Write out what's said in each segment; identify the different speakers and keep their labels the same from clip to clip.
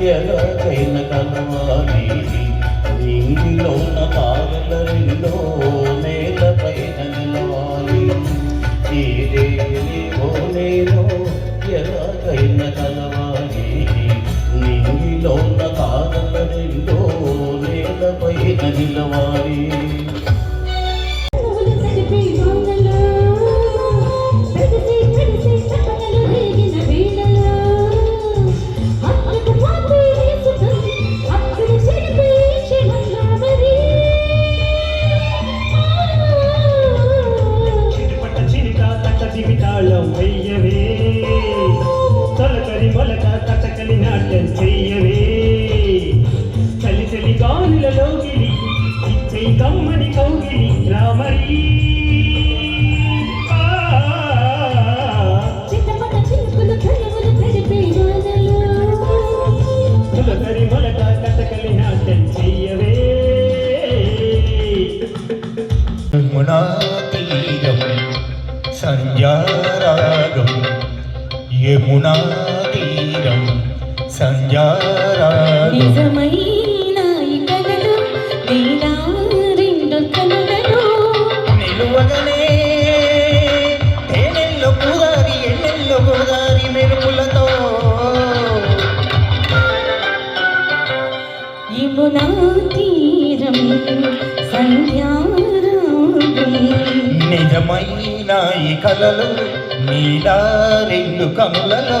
Speaker 1: మధ్యలో కైన కలవాలి నీటిలోన పాలల రెండో
Speaker 2: కరిమల కథకలి నాట్యం చెయ్యవే
Speaker 1: యమునాతీరం సంధ్యారాగం యమునాతీరం సంధ్యారాగం
Speaker 3: కలలో నీలా రెండు
Speaker 4: కములలో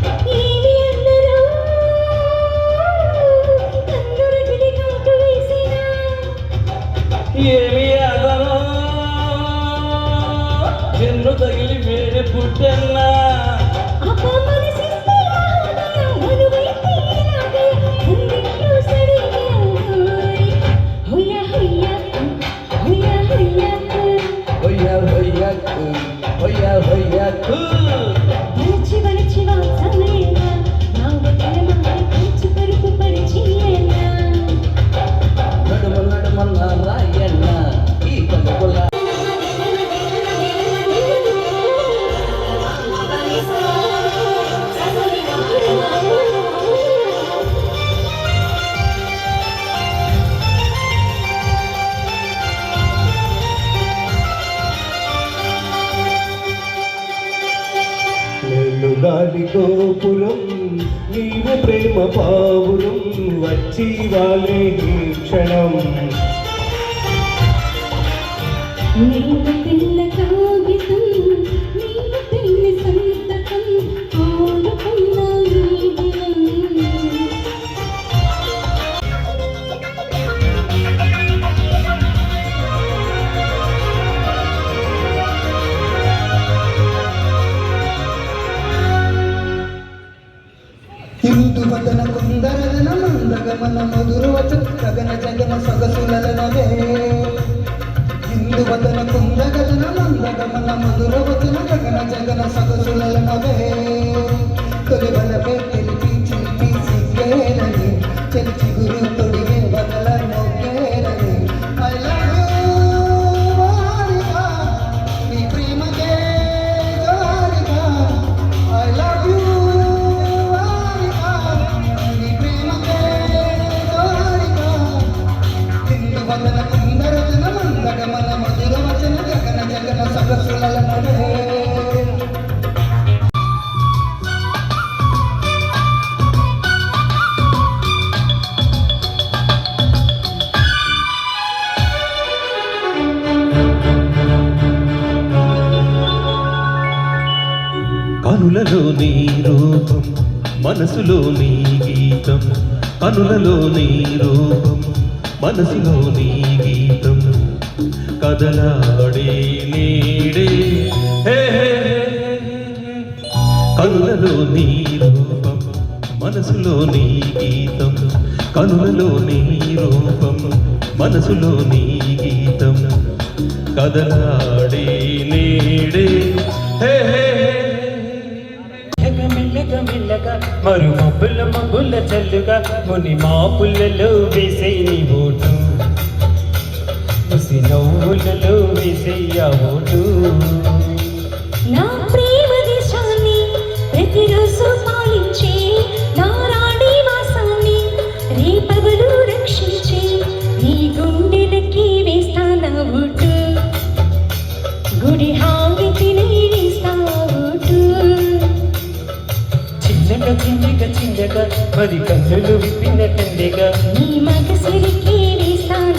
Speaker 4: ఎన్నో తగిలి వేరే పుట్టన్నా
Speaker 2: Ooh. గోపురం నీవు ప్రేమ పావురం వచ్చి వాళ్ళే క్షణం.
Speaker 5: మన ముదురోచు గగన జగన సొగసులనవే హిందు వదన కుందగదన మందగమన మధుర వచన గగన జగన సొగసులనవే
Speaker 6: కనులలో నీ రూపం మనసులో నీ గీతం. కనులలో నీ రూపం మనసులో నీ గీతం కదలాడే నీడే. హే కనులలో నీ రూపం మనసులో నీ గీతం. కనులలో నీ రూపం మనసులో నీ గీతం. కదలాడే నీడే.
Speaker 2: మరు మబ్బుల మబ్బుల చల్లుగా ముని మా పుల్లలో వేసే నీ ఓటు. కలిసి నవ్వులలో వేసయ్యా ఓటు
Speaker 4: నా ప్రేమ దేశాన్ని ప్రతిరోజు పాలించే నా రాణి వాసాన్ని రేపగలు రక్షించే నీ గుండెలకి వేస్తాన ఓటు గుడి హావికి వేస్తా ఓటు
Speaker 2: చిన్నగా చిన్నగా చిన్నగా మరి కన్నులు విప్పినట్టండేగా నీ మగ సరికి వేస్తాన